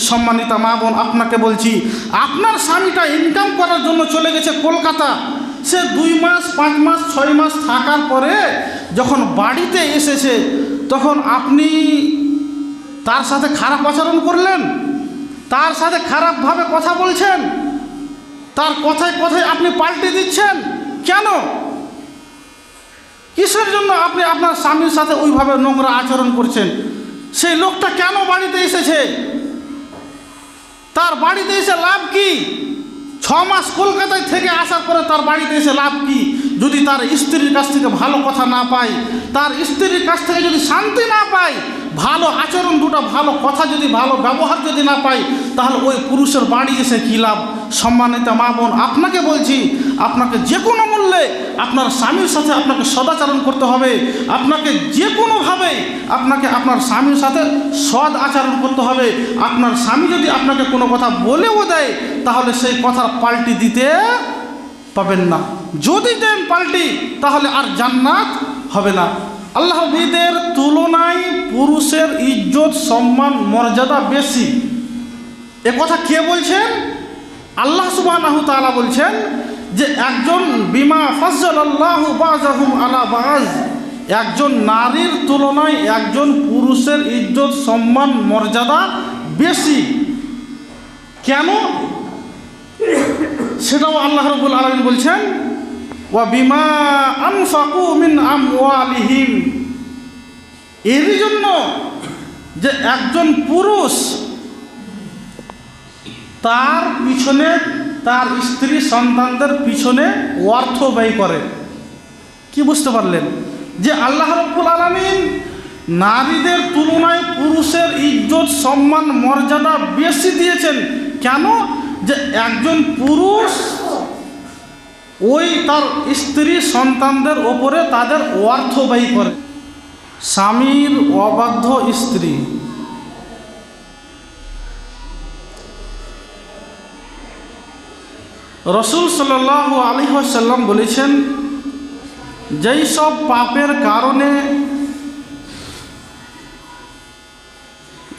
সম্মানিতা মা বোন, আপনাকে বলছি, আপনার স্বামীটা ইনকাম করার জন্য চলে গেছে কলকাতা। সে দুই মাস, পাঁচ মাস, ছয় মাস থাকার পরে যখন বাড়িতে এসেছে, তখন আপনি তার সাথে খারাপ আচরণ করলেন? তার সাথে খারাপভাবে কথা বলছেন? তার কথায় কথায় আপনি পাল্টে দিচ্ছেন? কেন? কিসের জন্য আপনি আপনার স্বামীর সাথে ওইভাবে নোংরা আচরণ করছেন? সেই লোকটা কেন বাড়িতে এসেছে? তার বাড়িতে এসে লাভ কি? ছ মাস কলকাতায় থেকে আসার পরে তার বাড়িতে এসে লাভ কি? যদি তার স্ত্রীর কাছ থেকে ভালো কথা না পায়, তার স্ত্রীর কাছ থেকে যদি শান্তি না পায়, ভালো আচরণ দুটো, ভালো কথা যদি, ভালো ব্যবহার যদি না পায়, তাহলে ওই পুরুষের বাড়ি এসে কী লাভ? সম্মানিত মা বোন, আপনাকে বলছি, আপনাকে যে কোনো মূল্যে আপনার স্বামীর সাথে আপনাকে সদাচরণ করতে হবে। আপনাকে যে কোনোভাবে আপনাকে আপনার স্বামীর সাথে সদ আচরণ করতে হবে। আপনার স্বামী যদি আপনাকে কোনো কথা বলেও দেয়, তাহলে সেই কথা পাল্টি দিতে পাবেন না। যদি দেন পাল্টি, তাহলে আর জান্নাত হবে না। আল্লাহ নবীদের তুলনায় পুরুষের ইজ্জত, সম্মান, মর্যাদা বেশি। এ কথা কে বলছেন? আল্লাহ সুবাহ তাআলা বলছেন যে, একজন বিমা ফজল আল্লাহ বাজাহুম একজন নারীর তুলনায় একজন পুরুষের ইজ্জত, সম্মান, মর্যাদা বেশি। কেন? সেটাও আল্লাহ রবুল আলমিন বলছেন, ওয়া বিমা আনফাকু মিন আমওয়ালিহিম। এরই জন্য যে একজন পুরুষ তার পিছনে তার স্ত্রী সন্তানদের পিছনে অর্থ ব্যয় করে। কি বুঝতে পারলেন? যে আল্লাহ রব্বুল আলমিন নারীদের তুলনায় পুরুষের ইজ্জত, সম্মান, মর্যাদা বেশি দিয়েছেন। কেন? যে একজন পুরুষ, ওই তার স্ত্রী সন্তানদের ওপরে তাদের অর্থ ব্যয় করে। স্বামীর অবাধ্য স্ত্রী। রসুল সাল্লাহ আলী সাল্লাম বলেছেন, যেই সব পাপের কারণে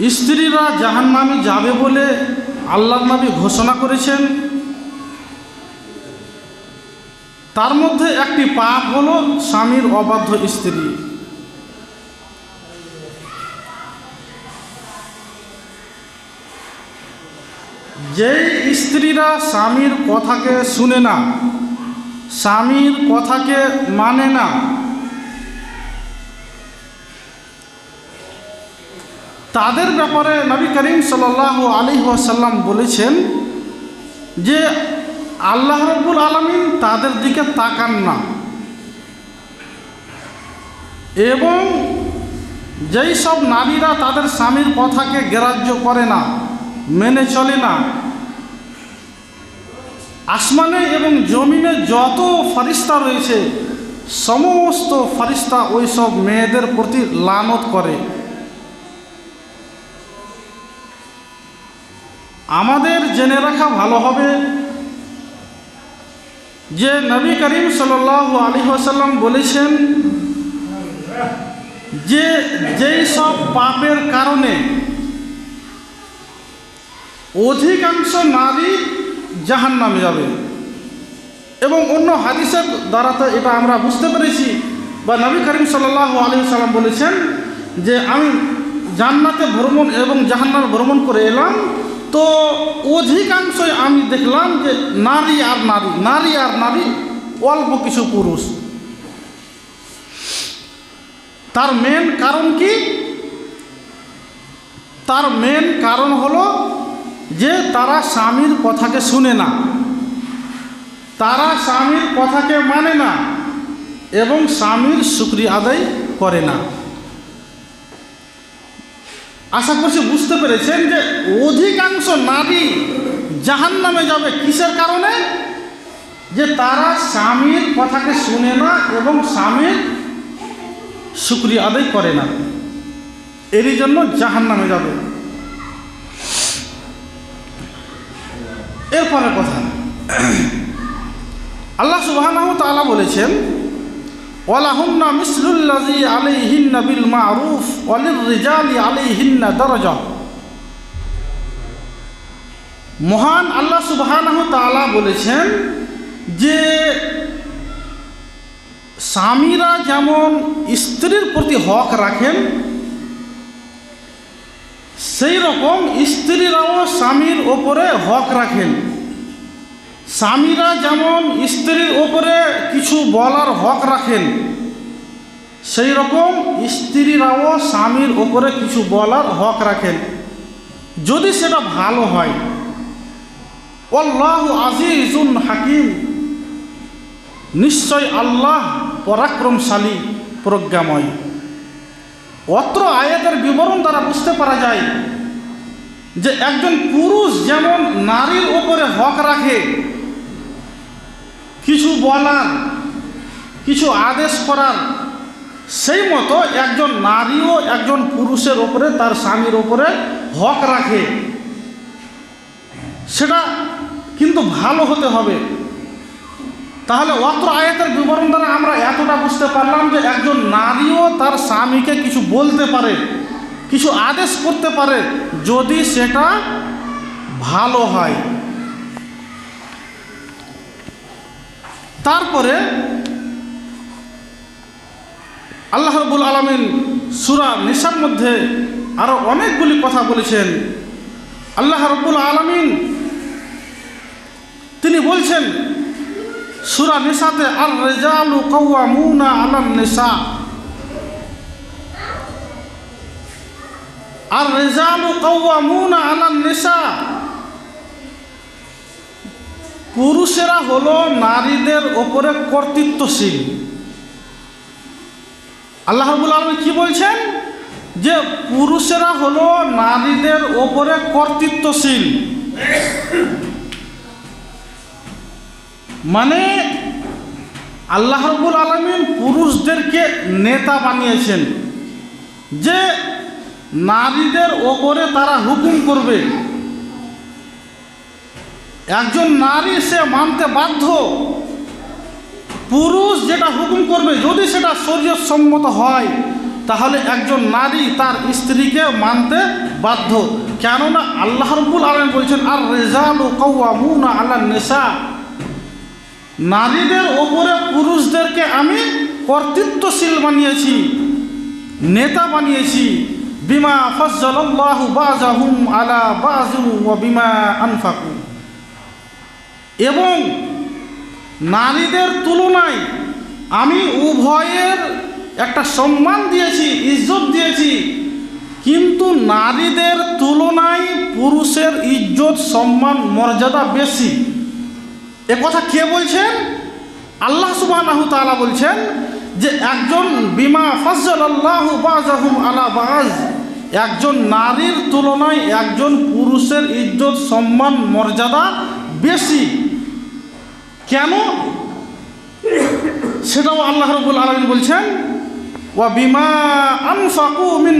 স্ত্রীরা জাহান্নামে যাবে বলে আল্লাহ নবী ঘোষণা করেছেন। তার মধ্যে একটি পাপ হলো স্বামীর অবাধ্য স্ত্রী। যেই স্ত্রীরা স্বামীর কথাকে শুনে না, স্বামীর কথাকে মানে না তাদের ব্যাপারে নবী করিম সাল আলী সাল্লাম বলেছেন যে আল্লাহ রব্বুল আলমিন তাদের দিকে তাকান না। এবং যেই সব নারীরা তাদের স্বামীর কথাকে গ্রাহ্য করে না, মেনে চলে না, আসমানে এবং জমিনে যত ফারিস্তা রয়েছে, সমস্ত ফারিস্তা ওই সব মেয়েদের প্রতি লানত করে। আমাদের জেনে রাখা ভালো হবে যে নবী করিম সাল আলী আসাল্লাম বলেছেন যে যেই সব পাপের কারণে অধিকাংশ নারী জাহান নামে যাবে। এবং অন্য হাদিসের দ্বারা তো এটা আমরা বুঝতে পেরেছি বা নবী করিম সাল্লাহ আলী সাল্লাম বলেছেন যে আমি জান্নাতে ভ্রমণ এবং জাহান্নামে ভ্রমণ করে এলাম তো অধিকাংশই আমি দেখলাম যে নারী আর নারী নারী আর নারী অল্প কিছু পুরুষ। তার মেন কারণ কি? তার মেন কারণ হলো যে তারা স্বামীর কথাকে শুনে না। তারা স্বামীর কথাকে মানে না এবং স্বামীর শুক্রিয়া আদায় করে না। আশা করছি বুঝতে পেরেছেন যে অধিকাংশ নারী জাহান নামে যাবে। কিসের কারণে? যে তারা স্বামীর কথাকে শুনে না এবং স্বামীর শুক্রিয়া আদায় করে না। এরই জন্য জাহান নামে যাবে। এরপরে কথা। আল্লাহ সুবাহ বলেছেন ওয়ালাহুন্না মিসলুল্লাজি আলাইহিন্না বিল মারুফ ওয়ালির রিজালি আলাইহিন্না দরজা। মহান আল্লাহ সুবহানাহু তাআলা বলেছেন যে, স্বামীরা যেমন স্ত্রীর প্রতি হক রাখেন, সেই রকম স্ত্রীরাও স্বামীর ওপরে হক রাখেন। স্বামীরা যেমন স্ত্রীর ওপরে কিছু বলার হক রাখেন, সেই রকম স্ত্রীরাও স্বামীর ওপরে কিছু বলার হক রাখেন। যদি সেটা ভালো হয় অল্লাহ আজিজুন হাকিম নিশ্চয় আল্লাহ পরাক্রমশালী, প্রজ্ঞাময়। অত্র আয়াতের বিবরণ দ্বারা বুঝতে পারা যায় যে একজন পুরুষ যেমন নারীর ওপরে হক রাখে কিছু বলার কিছু আদেশ করার সেই মতো একজন নারীও একজন পুরুষের ওপরে তার স্বামীর ওপরে হক রাখে। সেটা কিন্তু ভালো হতে হবে। তাহলে অত্র আয়াতের বিবরণ দ্বারা আমরা এতটা বুঝতে পারলাম যে একজন নারীও তার স্বামীকে কিছু বলতে পারে, কিছু আদেশ করতে পারে, যদি সেটা ভালো হয়। তারপরে আল্লাহ রবুল আলমিন সুরা নিসার মধ্যে আরও অনেকগুলি কথা বলেছেন। আল্লাহ রব্বুল আলমিন তিনি বলছেন, সুরা নিসাতে আর রেজালু কৌয়া মুনা আলম নিসা। আর রেজালু কৌয়া মুনা আলম নিসা। পুরুষেরা হলো নারীদের ওপরে কর্তৃত্বশীল। আল্লাহ রবুল আলমী কি বলছেন? যে পুরুষেরা হলো নারীদের ওপরে কর্তৃত্বশীল। মানে আল্লাহ রবুল আলমিন পুরুষদেরকে নেতা বানিয়েছেন। যে নারীদের ওপরে তারা হুকুম করবে। একজন নারী সে মানতে বাধ্য, পুরুষ যেটা হুকুম করবে, যদি সেটা শরীয়সম্মত হয়, তাহলে একজন নারী তার স্ত্রীকে মানতে বাধ্য। কেননা আল্লাহ রব্বুল আলম বলছেন আর রেজাল ও কৌয়া মুনা আল্লাহ নেশা নারীদের ওপরে পুরুষদেরকে আমি কর্তৃত্বশীল বানিয়েছি, নেতা বানিয়েছি। বিমা বাজাহুম আলা বাজু ও বিমা আনফাকু। এবং নারীদের তুলনায় আমি উভয়ের একটা সম্মান দিয়েছি, ইজ্জত দিয়েছি। কিন্তু নারীদের তুলনায় পুরুষের ইজ্জত, সম্মান, মর্যাদা বেশি। এ কথা কে বলছেন? আল্লাহ সুবাহ তাআলা বলছেন যে, একজন বিমা ফজল আল্লাহ বাজাহুম আলা বাজ একজন নারীর তুলনায় একজন পুরুষের ইজ্জত, সম্মান, মর্যাদা বেশি। কেন সেটাও আল্লাহ রবুল আলমিন বলছেন বিমা মিন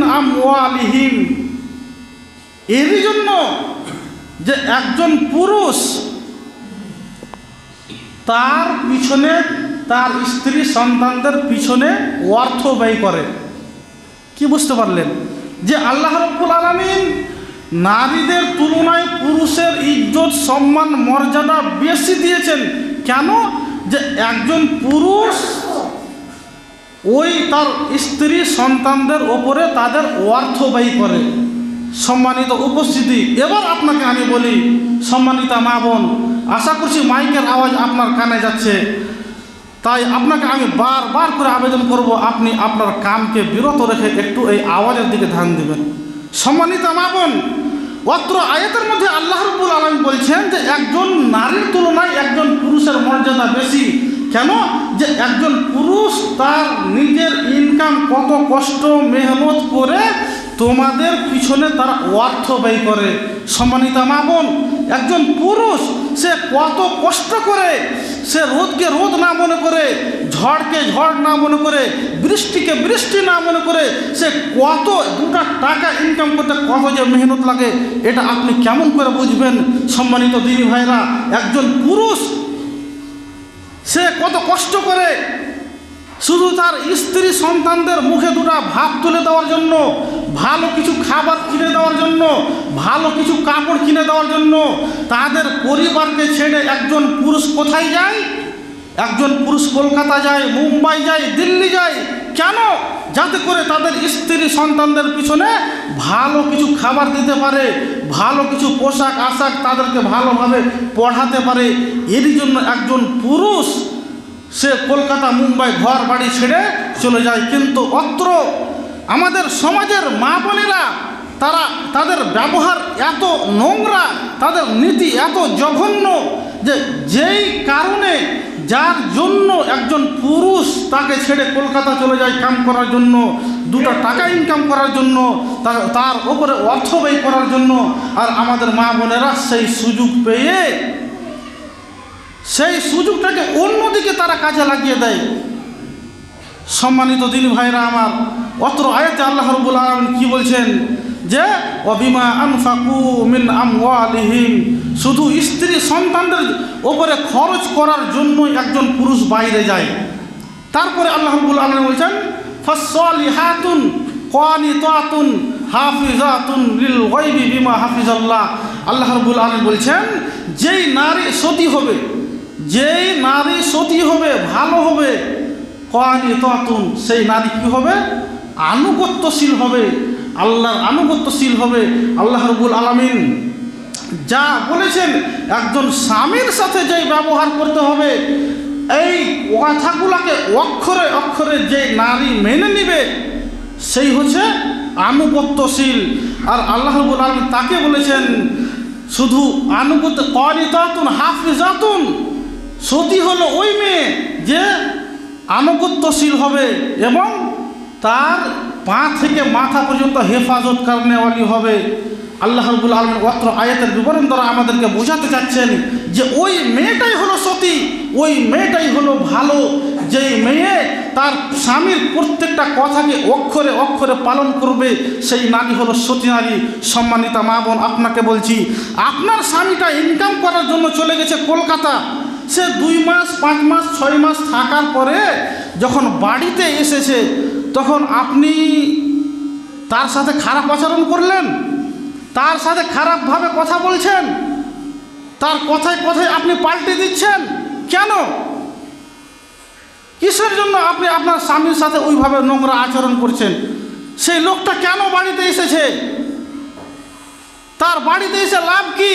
এরই জন্য যে একজন পুরুষ তার পিছনে তার স্ত্রী সন্তানদের পিছনে অর্থ ব্যয় করে। কি বুঝতে পারলেন? যে আল্লাহ রব্বুল আলমিন নারীদের তুলনায় পুরুষের ইজ্জত, সম্মান, মর্যাদা বেশি দিয়েছেন কেন যে একজন পুরুষ ওই তার স্ত্রী সন্তানদের ওপরে তাদের অর্থ ব্যয় করে। সম্মানিত উপস্থিতি। এবার আপনাকে আমি বলি, সম্মানিতা মা বোন, আশা করছি মাইকের আওয়াজ আপনার কানে যাচ্ছে। তাই আপনাকে আমি বারবার করে আবেদন করব, আপনি আপনার কামকে বিরত রেখে একটু এই আওয়াজের দিকে ধ্যান দেবেন। সম্মানিতা মা বোন অত্র আয়াতের মধ্যে আল্লাহ রব্বুল আলম বলছেন যে একজন নারীর তুলনায় একজন পুরুষের মর্যাদা বেশি। কেন? যে একজন পুরুষ তার নিজের ইনকাম কত কষ্ট, মেহনত করে তোমাদের পিছনে তারা অর্থ ব্যয় করে। সম্মানিত মা বোন, একজন পুরুষ, সে কত কষ্ট করে, সে রোদকে রোদ না মনে করে, ঝড়কে ঝড় না মনে করে, বৃষ্টিকে বৃষ্টি না মনে করে, সে কত দুটা টাকা ইনকাম করতে কত যে মেহনত লাগে, এটা আপনি কেমন করে বুঝবেন? সম্মানিত দিদি ভাইরা, একজন পুরুষ, সে কত কষ্ট করে শুধু তার স্ত্রী সন্তানদের মুখে দুটা ভাত তুলে দেওয়ার জন্য, ভালো কিছু খাবার কিনে দেওয়ার জন্য, ভালো কিছু কাপড় কিনে দেওয়ার জন্য, তাদের পরিবারকে ছেড়ে একজন পুরুষ কোথায় যায়? একজন পুরুষ কলকাতা যায়, মুম্বাই যায়, দিল্লি যায়। কেন? যাতে করে তাদের স্ত্রী সন্তানদের পিছনে ভালো কিছু খাবার দিতে পারে, ভালো কিছু পোশাক আশাক তাদেরকে ভালোভাবে পড়াতে পারে। এরই জন্য একজন পুরুষ সে কলকাতা, মুম্বাই ঘর বাড়ি ছেড়ে চলে যায়। কিন্তু অত্র আমাদের সমাজের মা বোনেরা, তারা তাদের ব্যবহার এত নোংরা, তাদের নীতি এত জঘন্য যে যেই কারণে যার জন্য একজন পুরুষ তাকে ছেড়ে কলকাতা চলে যায় কাম করার জন্য, দুটো টাকা ইনকাম করার জন্য তার ওপরে অর্থ ব্যয় করার জন্য, আর আমাদের মা বোনেরা সেই সুযোগ পেয়ে সেই সুযোগটাকে অন্যদিকে তারা কাজে লাগিয়ে দেয়। সম্মানিত দিনী ভাইরা আমার, অত্র আয়াতে আল্লাহ রব্বুল আলম কি বলছেন? যে, অবিমা আনফাকু মিন আমওয়ালিহিম শুধু স্ত্রী সন্তানদের ওপরে খরচ করার জন্যই একজন পুরুষ বাইরে যায়। তারপরে আল্লাহ রব্বুল আলম বলছেন ফসলিহাতুন কানিতাতুন হাফিজাতুন লিল গায়বি বিমা হাফিজাল্লাহ আল্লাহ রব্বুল আলম বলছেন, যেই নারী সতী হবে যেই নারী সতী হবে, ভালো হবে কানিতাতুন সেই নারী কী হবে? আনুগত্যশীল হবে, আল্লাহর আনুগত্যশীল হবে, আল্লাহ রব্বুল আলামিন যা বলেছেন, একজন স্বামীর সাথে যেই ব্যবহার করতে হবে, এই কথাগুলোকে অক্ষরে অক্ষরে যে নারী মেনে নিবে, সেই হচ্ছে আনুগত্যশীল। আর আল্লাহ রব্বুল আলম তাকে বলেছেন, শুধু আনুগত্য করিতাতুন হাফিজাতুন সতী হলো ওই মেয়ে যে আনুগত্যশীল হবে এবং তার পা থেকে মাথা পর্যন্ত হেফাজত কারণেওয়ালি হবে। আল্লাহ রবুল আলম অত্র আয়াতের বিবরণ দ্বারা আমাদেরকে বোঝাতে চাচ্ছেন যে ওই মেয়েটাই হলো সতী, ওই মেয়েটাই হলো ভালো। যেই মেয়ে তার স্বামীর প্রত্যেকটা কথাকে অক্ষরে অক্ষরে পালন করবে, সেই নারী হলো সতী নারী। সম্মানিতা মা বোন, আপনাকে বলছি, আপনার স্বামীটা ইনকাম করার জন্য চলে গেছে কলকাতা। সে দুই মাস, পাঁচ মাস, ছয় মাস থাকার পরে যখন বাড়িতে এসেছে, তখন আপনি তার সাথে খারাপ আচরণ করলেন? তার সাথে খারাপভাবে কথা বলছেন? তার কথায় কথায় আপনি পাল্টে দিচ্ছেন? কেন? কিসের জন্য আপনি আপনার স্বামীর সাথে ওইভাবে নোংরা আচরণ করছেন? সেই লোকটা কেন বাড়িতে এসেছে? তার বাড়িতে এসে লাভ কি?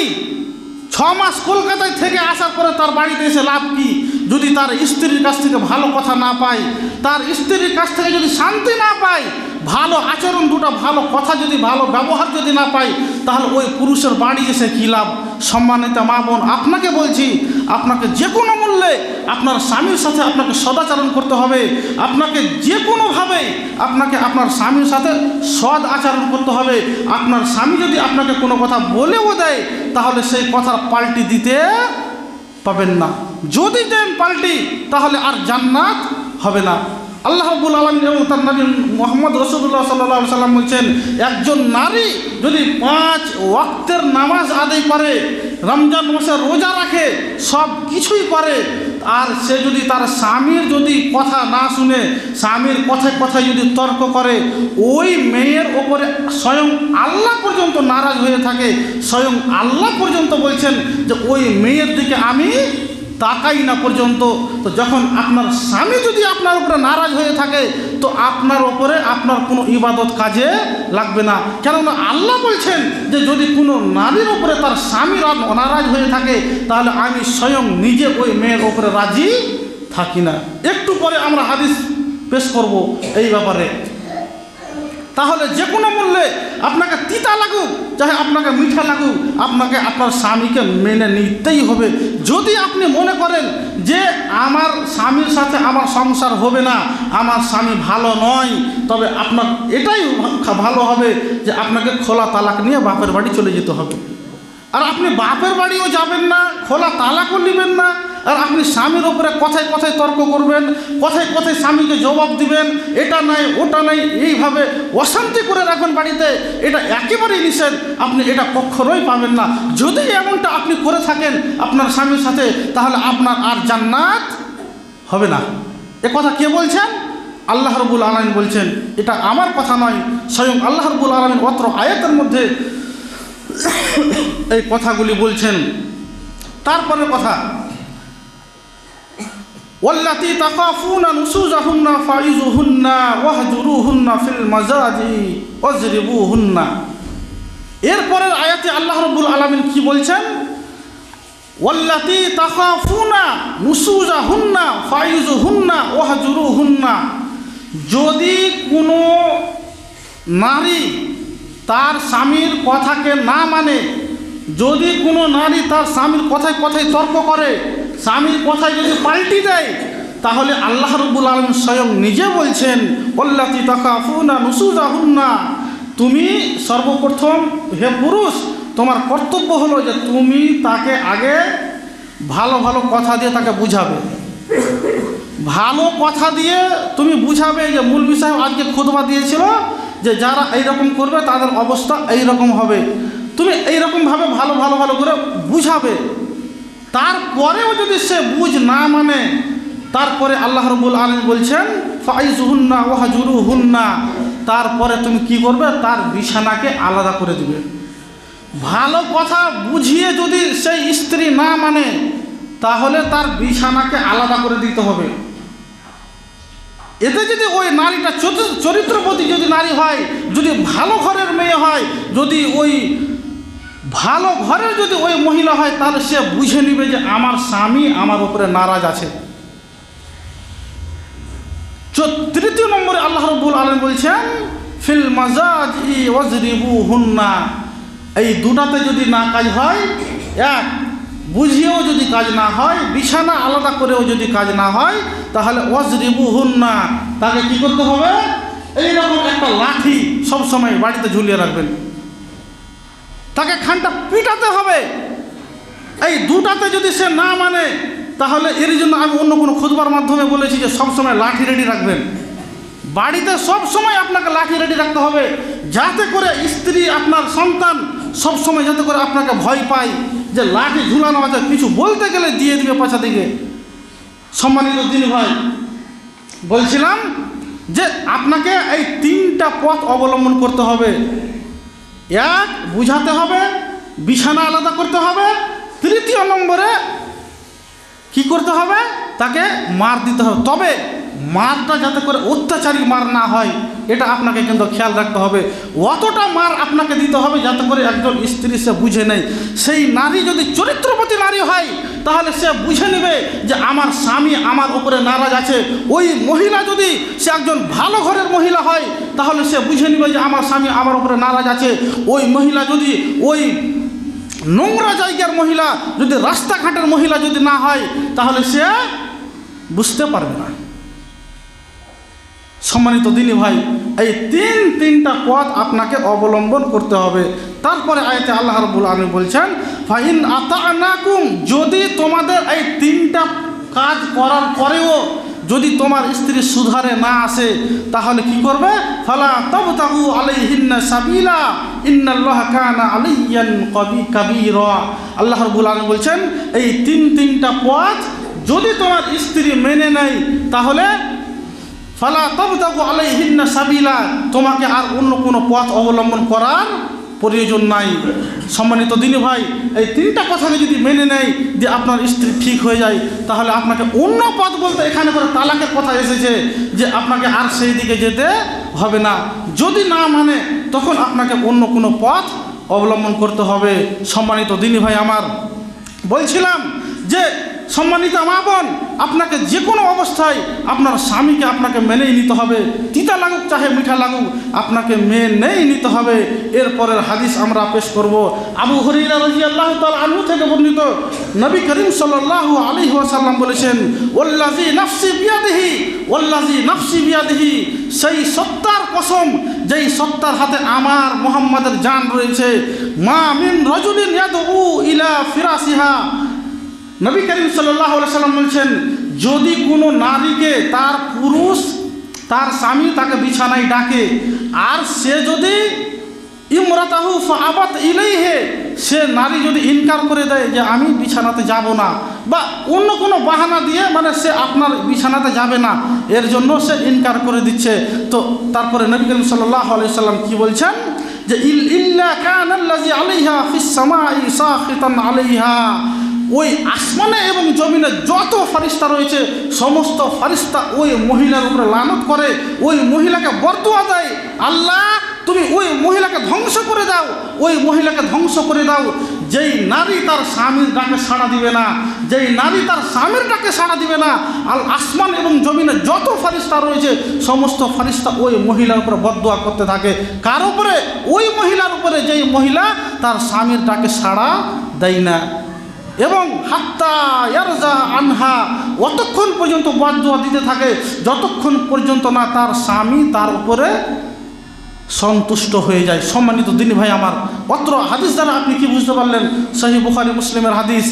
ছ মাস কলকাতায় থেকে আসার পরে তার বাড়িতে এসে লাভ কি? যদি তার স্ত্রীর কাছ থেকে ভালো কথা না পায়, তার স্ত্রীর কাছ থেকে যদি শান্তি না পায়, ভালো আচরণ দুটা, ভালো কথা যদি, ভালো ব্যবহার যদি না পাই তাহলে ওই পুরুষের বাড়ি এসে কী লাভ? সম্মানিতা মা বোন, আপনাকে বলছি, আপনাকে যে কোনো মূল্যে আপনার স্বামীর সাথে আপনাকে সদাচরণ করতে হবে। আপনাকে যে কোনোভাবে আপনাকে আপনার স্বামীর সাথে সদ আচরণ করতে হবে। আপনার স্বামী যদি আপনাকে কোনো কথা বলেও দেয়, তাহলে সেই কথার পাল্টি দিতে পাবেন না। যদি দেন পাল্টি, তাহলে আর জান্নাত হবে না। আল্লাহ রাব্বুল আলম এবং তার নবী মোহাম্মদ রসুল্লাহ সাল্লাহ সাল্লাম বলছেন, একজন নারী যদি পাঁচ ওয়াক্তের নামাজ আদায় করে রমজান মাসে রোজা রাখে, সব কিছুই করে। আর সে যদি তার স্বামীর যদি কথা না শুনে, স্বামীর কথায় কথায় যদি তর্ক করে, ওই মেয়ের ওপরে স্বয়ং আল্লাহ পর্যন্ত নারাজ হয়ে থাকে। স্বয়ং আল্লাহ পর্যন্ত বলছেন যে, ওই মেয়ের দিকে আমি তাকাই না পর্যন্ত, তো যখন আপনার স্বামী যদি আপনার উপরে নারাজ হয়ে থাকে, তো আপনার ওপরে আপনার কোনো ইবাদত কাজে লাগবে না। কেননা আল্লাহ বলছেন যে, যদি কোনো নারীর ওপরে তার স্বামী রা- নারাজ হয়ে থাকে, তাহলে আমি স্বয়ং নিজে ওই মেয়ের ওপরে রাজি থাকি না। একটু পরে আমরা হাদিস পেশ করব এই ব্যাপারে। তাহলে যে কোনো মূল্যে আপনাকে তিতা লাগুক, চাহে আপনাকে মিঠা লাগুক, আপনাকে আপনার স্বামীকে মেনে নিতেই হবে। যদি আপনি মনে করেন যে আমার স্বামীর সাথে আমার সংসার হবে না, আমার স্বামী ভালো নয়, তবে আপনার এটাই ভালো হবে যে আপনাকে খোলা তালাক নিয়ে বাপের বাড়ি চলে যেতে হবে। আর আপনি বাপের বাড়িও যাবেন না, খোলা তালাকও নেবেন না আর আপনি স্বামীর ওপরে কথায় কথায় তর্ক করবেন, কথায় কথায় স্বামীকে জবাব দিবেন, এটা নাই, ওটা নাই, এইভাবে অশান্তি করে রাখবেন বাড়িতে, এটা একেবারেই নিষেধ, আপনি এটা কক্ষরই পাবেন না। যদি এমনটা আপনি করে থাকেন আপনার স্বামীর সাথে, তাহলে আপনার আর জান্নাত হবে না। এ কথা কে বলছেন? আল্লাহ রবুল আলমিন বলছেন, এটা আমার কথা নয়, স্বয়ং আল্লাহ রবুল আলমিন অত্র আয়াতের মধ্যে এই কথাগুলি বলছেন। তারপরের কথা ওয়াল্লাতি তাকাফুনা নুসুজাহুন্না ফাইজুহুন্না ওয়াহজুরুহুন্না ফিল মাজাজি ওয়াজরিবুহুন্না। এরপরের আয়াতে আল্লাহ রাব্বুল আলামিন কি বলছেন? ওয়াল্লাতি তাকাফুনা নুসুজাহুন্না ফাইজুহুন্না ওয়াহজুরুহুন্না। যদি কোনো নারী তার স্বামীর কথাকে না মানে যদি কোনো নারী তার স্বামীর কথায় কথায় তর্ক করে স্বামীর কথায় যদি পাল্টি দেয়, তাহলে আল্লাহ রব্বুল আলম স্বয়ং নিজে বলছেন, ওল্লাতি তাকাফুনা নুসুজাহুন্না। তুমি সর্বপ্রথম, হে পুরুষ, তোমার কর্তব্য হলো যে তুমি তাকে আগে ভালো ভালো কথা দিয়ে তাকে বুঝাবে। ভালো কথা দিয়ে তুমি বুঝাবে যে মূল বিষয় আজকে খুদবা দিয়েছিল যে যারা এইরকম করবে তাদের অবস্থা এই রকম হবে। তুমি এইরকমভাবে ভালো ভালো ভালো করে বুঝাবে। তারপরেও যদি সে বুঝ না মানে তারপরে আল্লাহ রবুল আলম বলছেন ফাইজ হুন্না ওয়াহাজুরু হুন্না তারপরে তুমি কি করবে? তার বিছানাকে আলাদা করে দিবে। ভালো কথা বুঝিয়ে যদি সেই স্ত্রী না মানে তাহলে তার বিছানাকে আলাদা করে দিতে হবে। এতে যদি ওই নারীটা চরিত্র- চরিত্রবতী যদি নারী হয়, যদি ভালো ঘরের মেয়ে হয়, যদি ওই ভালো ঘরের যদি ওই মহিলা হয়, তাহলে সে বুঝে নিবে যে আমার স্বামী আমার উপরে নারাজ আছে। তৃতীয় নম্বরে আল্লাহ রব্বুল আলম বলছেন, ফিল মাজাজ ই ওয়াজরিবু হুন্না এই দুটাতে যদি না কাজ হয়, এক, বুঝিয়েও যদি কাজ না হয়, বিছানা আলাদা করেও যদি কাজ না হয়, তাহলে ওয়াজরিবু হুন্না তাকে কি করতে হবে? এইরকম একটা লাঠি সবসময় বাড়িতে ঝুলিয়ে রাখবেন। তাকে খানটা পিটাতে হবে। এই দুটাতে যদি সে না মানে তাহলে এর জন্য আমি অন্য কোনো খুদবার মাধ্যমে বলেছি যে সবসময় লাঠি রেডি রাখবেন। বাড়িতে সব সময় আপনাকে লাঠি রেডি রাখতে হবে, যাতে করে স্ত্রী আপনার সন্তান সব সময় যাতে করে আপনাকে ভয় পায় যে লাঠি ঝুলানো আছে, কিছু বলতে গেলে দিয়ে দিবে পাছা দিকে। সম্মানিত দিন ভাই, বলছিলাম যে আপনাকে এই তিনটা পথ অবলম্বন করতে হবে। এক, বুঝাতে হবে, বিছানা আলাদা করতে হবে, তৃতীয় নম্বরে কি করতে হবে? তাকে মার দিতে হবে। তবে মারটা যাতে করে অত্যাচারী মার না হয়, এটা আপনাকে কিন্তু খেয়াল রাখতে হবে। অতটা মার আপনাকে দিতে হবে যাতে করে একজন স্ত্রী সে বুঝে নেয়। সেই নারী যদি চরিত্রপতি নারী হয়, তাহলে সে বুঝে নেবে যে আমার স্বামী আমার উপরে নারাজ আছে। ওই মহিলা যদি সে একজন ভালো ঘরের মহিলা হয়, তাহলে সে বুঝে নেবে যে আমার স্বামী আমার উপরে নারাজ আছে। ওই মহিলা যদি ওই নোংরা জায়গার মহিলা, যদি রাস্তাঘাটের মহিলা যদি না হয়, তাহলে সে বুঝতে পারবে না। সম্মানিত দিনী ভাই, এই তিন তিনটা পথ আপনাকে অবলম্বন করতে হবে। তারপরে আয়তে আল্লাহ রবুল আলমী বলছেন, ফাইন আতানাকুম যদি তোমাদের এই তিনটা কাজ করার পরেও যদি তোমার স্ত্রী সুধারে না আসে, তাহলে কি করবে? ফালা তব তাহু আলাইহিন্না সাবিলা, ইন্নাল্লাহ কানা আলাইয়ান কবি কাবীর। আল্লাহ রবুল আলম বলছেন, এই তিন তিনটা পথ যদি তোমার স্ত্রী মেনে নেয়, তাহলে ফালা তবতাগু আলাইহিন্না সাবিলা। তোমাকে আর অন্য কোনো পথ অবলম্বন করার প্রয়োজন নাই। সম্মানিত দিনী ভাই, এই তিনটা কথাকে যদি মেনে নেয় যে আপনার স্ত্রী ঠিক হয়ে যায়, তাহলে আপনাকে অন্য পথ বলতে এখানে করে তালাকের কথা এসেছে যে আপনাকে আর সেই দিকে যেতে হবে না। যদি না মানে তখন আপনাকে অন্য কোনো পথ অবলম্বন করতে হবে। সম্মানিত দিনী ভাই আমার, বলছিলাম যে সম্মানিত মা বোন, আপনাকে যে কোনো অবস্থায় আপনার স্বামীকে আপনাকে মেনেই নিতে হবে। তিতা লাগুক চাহে মিঠা লাগুক আপনাকে মেনেই নিতে হবে। এরপরের হাদিস আমরা পেশ করব। আবু হরিরা রাজি আল্লাহ আনু থেকে বর্ণিত নবী করিম সাল্লাহ আলী ওয়াসাল্লাম বলেছেন ওল্লাজি নাফসি বিয়াদিহি ওল্লাজি নাফসি বিয়াদিহি, সেই সত্তার কসম, যেই সত্তার হাতে আমার মোহাম্মদের জান রয়েছে, মা মিন রজুলিন ইয়াদু ইলা ফিরাসিহা নবী করিম সাল্লাম বলছেন, যদি কোনো নারীকে তার পুরুষ, তার স্বামী তাকে বিছানায় ডাকে, আর সে যদি ইমরাতাহু ফাবাত ইলাইহে, সে নারী যদি ইনকার করে দেয় যে আমি বিছানাতে যাব না, বা অন্য কোনো বাহানা দিয়ে মানে সে আপনার বিছানাতে যাবে না, এর জন্য সে ইনকার করে দিচ্ছে। তো তারপরে নবী করিম সাল্লাহ আলি সাল্লাম কী বলছেন? যে, ইল ইল্লা কানাল্লাজি আলাইহা ফিস সামাই সাখিতান আলাইহা। ওই আসমানে এবং জমিনে যত ফারিস্তা রয়েছে, সমস্ত ফারিস্তা ওই মহিলার উপরে লানত করে, ওই মহিলাকে বরদুয়া দেয়। আল্লাহ, তুমি ওই মহিলাকে ধ্বংস করে দাও, ওই মহিলাকে ধ্বংস করে দাও। যেই নারী তার স্বামীর ডাকে সাড়া দিবে না, যেই নারী তার স্বামীর ডাকে সাড়া দিবে না, আল আসমান এবং জমিনে যত ফারিস্তা রয়েছে, সমস্ত ফারিস্তা ওই মহিলার উপরে বদুয়া করতে থাকে। কার উপরে? ওই মহিলার উপরে। যেই মহিলা তার স্বামীর ডাকে সাড়া দেয় না। এবং হাত্তা ইয়ারজা আনহা, অতক্ষণ পর্যন্ত বাদুয়া দিতে থাকে, যতক্ষণ পর্যন্ত না তার স্বামী তার উপরে সন্তুষ্ট হয়ে যায়। সম্মানিত দিনী ভাই আমার অত্র হাদিস দ্বারা আপনি কি বুঝতে পারলেন? সহি বুখারি, মুসলিমের হাদিস।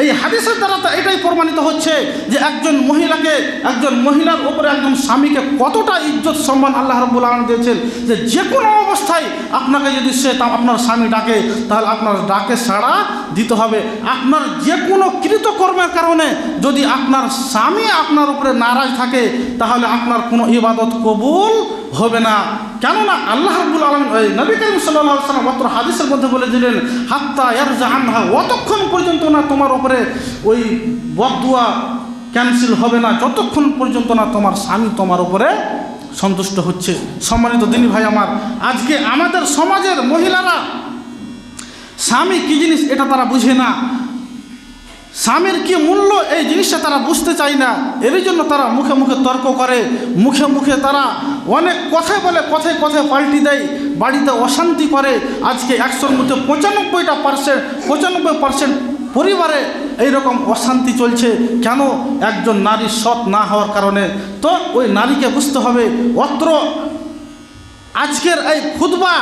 এই হাদিসের দ্বারা এটাই প্রমাণিত হচ্ছে যে একজন মহিলাকে, একজন মহিলার উপরে একজন স্বামীকে কতটা ইজ্জত, সম্মান আল্লাহ রব্বুল আলম দিয়েছেন যে যে কোনো অবস্থায় আপনাকে যদি সে আপনার স্বামী ডাকে, তাহলে আপনার ডাকে সাড়া দিতে হবে। আপনার যে কোনো কৃতকর্মের কারণে যদি আপনার স্বামী আপনার উপরে নারাজ থাকে, তাহলে আপনার কোনো ইবাদত কবুল হবে না। কেননা আল্লাহ রব্বুল আলম নবী করিম সাল্লাহ সাল্লাম হাদিসের মধ্যে বলে দিলেন, হাত্তা ইয়ার জাহান্নাহা অতক্ষণ পর্যন্ত না তোমার উপরে ওই বদুয়া ক্যান্সেল হবে না। যতক্ষণ পর্যন্ত না তোমার স্বামী তোমার উপরে সন্তুষ্ট হচ্ছে। সম্মানিত দিনী ভাই আমার, আজকে আমাদের সমাজের মহিলারা স্বামী কী জিনিস এটা তারা বুঝে না। স্বামীর কি মূল্য এই জিনিসটা তারা বুঝতে চায় না? এর জন্য তারা মুখে মুখে তর্ক করে, মুখে মুখে তারা অনেক কথায় বলে, কথায় কথায় পাল্টি দেয়, বাড়িতে অশান্তি করে। আজকে একশোর মধ্যে পঁচানব্বইটা পার্সেন্ট পঁচানব্বই পার্সেন্ট পরিবারে এইরকম অশান্তি চলছে। কেন একজন নারী সৎ না হওয়ার কারণে? তো ওই নারীকে বুঝতে হবে, অত্র আজকের এই খুদবা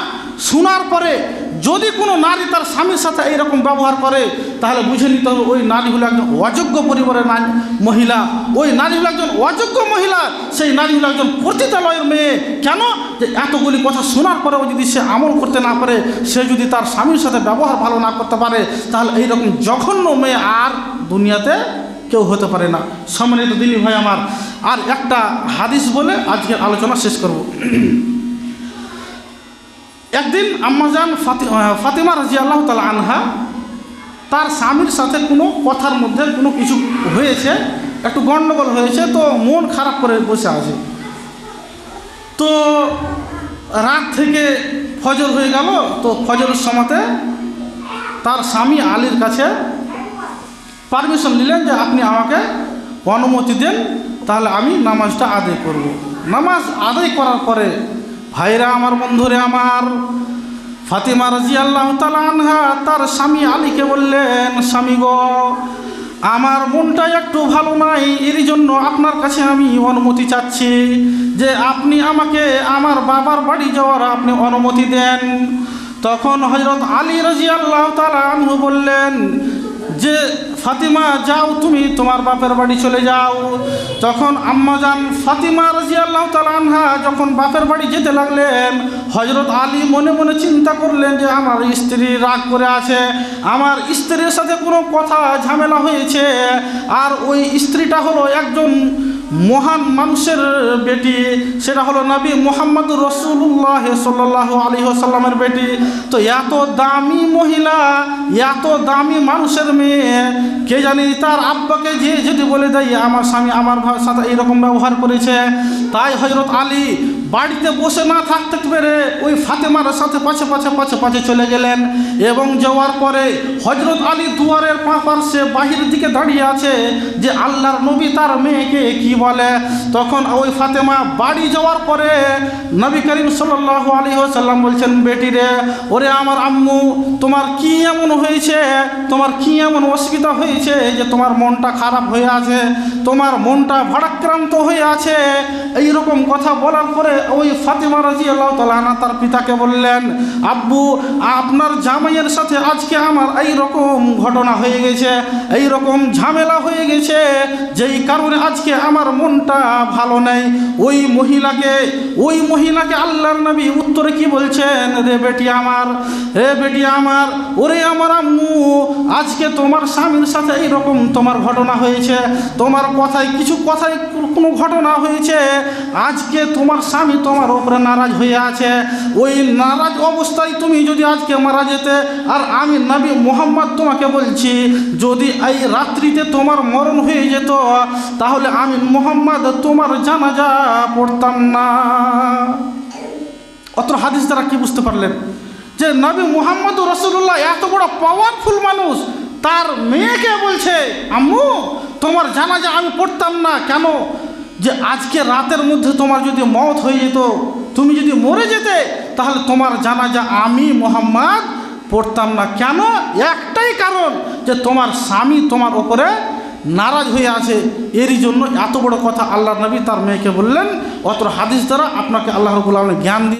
শোনার পরে যদি কোনো নারী তার স্বামীর সাথে এইরকম ব্যবহার করে, তাহলে বুঝে নিতে হবে ওই নারী হলো একজন অযোগ্য পরিবারের নারী, মহিলা। ওই নারী হলো একজন অযোগ্য মহিলা, সেই নারী হলো একজন পতিতালয়ের মেয়ে। কেন? যে এতগুলি কথা শোনার পরেও যদি সে আমল করতে না পারে, সে যদি তার স্বামীর সাথে ব্যবহার ভালো না করতে পারে, তাহলে এইরকম জঘন্য মেয়ে আর দুনিয়াতে কেউ হতে পারে না। সম্মানিত দিনী ভাই আমার, আর একটা হাদিস বলে আজকের আলোচনা শেষ করব। একদিন আম্মাজান ফাতি ফাতিমা রাজি আল্লাহ তালা আনহা তার স্বামীর সাথে কোনো কথার মধ্যে কোনো কিছু হয়েছে, একটু গণ্ডগোল হয়েছে, তো মন খারাপ করে বসে আছে তো রাত থেকে ফজর হয়ে গেল, তো ফজরের সময়তে তার স্বামী আলীর কাছে পারমিশন নিলেন যে আপনি আমাকে অনুমতি দেন, তাহলে আমি নামাজটা আদায় করব। নামাজ আদায় করার পরে ভাইরা আমার বন্ধুরে আমার, ফাতিমা রাজি আল্লাহ আনহা, তার স্বামী আলীকে বললেন, স্বামী গো, আমার মনটা একটু ভালো নাই এর জন্য আপনার কাছে আমি অনুমতি চাচ্ছি যে আপনি আমাকে আমার বাবার বাড়ি যাওয়ার আপনি অনুমতি দেন। তখন হজরত আলী রাজি আল্লাহ আনহু বললেন যে ফাতিমা, যাও তুমি তোমার বাপের বাড়ি চলে যাও। তখন আম্মাজান ফাতিমা রাজি তালানহা যখন বাপের বাড়ি যেতে লাগলেন হজরত আলী মনে মনে চিন্তা করলেন যে আমার স্ত্রী রাগ করে আছে, আমার স্ত্রীর সাথে কোনো কথা ঝামেলা হয়েছে, আর ওই স্ত্রীটা হলো একজন মহান মানুষের বেটি, সেটা হলো নবী মোহাম্মদ রসুল্লাহ সাল্লাহ আলী সাল্লামের বেটি। তো এত দামি মহিলা, এত দামি মানুষের মেয়ে, কে জানি তার আব্বাকে যে যদি বলে দেয়, আমার স্বামী আমার সাথে এইরকম ব্যবহার করেছে। তাই হজরত আলী বাড়িতে বসে না থাকতে পেরে ওই ফাতেমার সাথে পাশে পাশে পাশে পাশে চলে গেলেন। এবং যাওয়ার পরে হজরত আলী দুয়ারের পা পার্শ্বে বাহিরের দিকে দাঁড়িয়ে আছে যে আল্লাহর নবী তার মেয়েকে কি বলে। তখন ওই ফাতেমা বাড়ি যাওয়ার পরে নবী করিম সাল্লাহ আলী সাল্লাম বলছেন, বেটি রে, ওরে আমার আম্মু, তোমার কি এমন হয়েছে? তোমার কি এমন অসুবিধা হয়েছে যে তোমার মনটা খারাপ হয়ে আছে? তোমার মনটা ভারাক্রান্ত হয়ে আছে? এই রকম কথা বলার পরে ওই ফাতেমা রাজি আল্লাহ তালানা তার পিতাকে বললেন, আব্বু, আপনার জামাইয়ের সাথে আজকে আমার এই রকম ঘটনা হয়ে গেছে এই রকম ঝামেলা হয়ে গেছে, যেই কারণে আজকে আমার মনটা ভালো নেই। ওই মহিলাকে ওই মহিলাকে আল্লাহর নবী উত্তরে কি বলছেন, রে বেটি আমার, রে বেটি আমার, ওরে আমার আম্মু, আজকে তোমার স্বামীর সাথে এইরকম তোমার ঘটনা হয়েছে, তোমার কথায় কিছু কথায় কোনো ঘটনা হয়েছে, আজকে তোমার স্বামী তোমার ওপরে নারাজ হয়ে আছে, ওই নারাজ অবস্থায় তুমি যদি আজকে মারা যেতে, আর আমি নবী মোহাম্মদ তোমাকে বলছি, যদি এই রাত্রিতে তোমার মরণ হয়ে যেত, তাহলে আমি মোহাম্মদ তোমার জানাজা পড়তাম না। অত হাদিস দ্বারা কি বুঝতে পারলেন? যে নবী মুহাম্মদ রসুল্লাহ এত বড় পাওয়ারফুল মানুষ, তার মেয়েকে বলছে, আম্মু, তোমার জানাজা আমি পড়তাম না, কেন? যে আজকে রাতের মধ্যে তোমার যদি মত হয়ে যেত, তুমি যদি মরে যেতে, তাহলে তোমার জানাজা আমি মোহাম্মদ পড়তাম না। কেন? একটাই কারণ যে তোমার স্বামী তোমার ওপরে নারাজ হয়ে আছে। এরই জন্য এত বড় কথা আল্লাহ নবী তার মেয়েকে বললেন। অত হাদিস দ্বারা আপনাকে আল্লাহ রবুল আলম জ্ঞান দিয়ে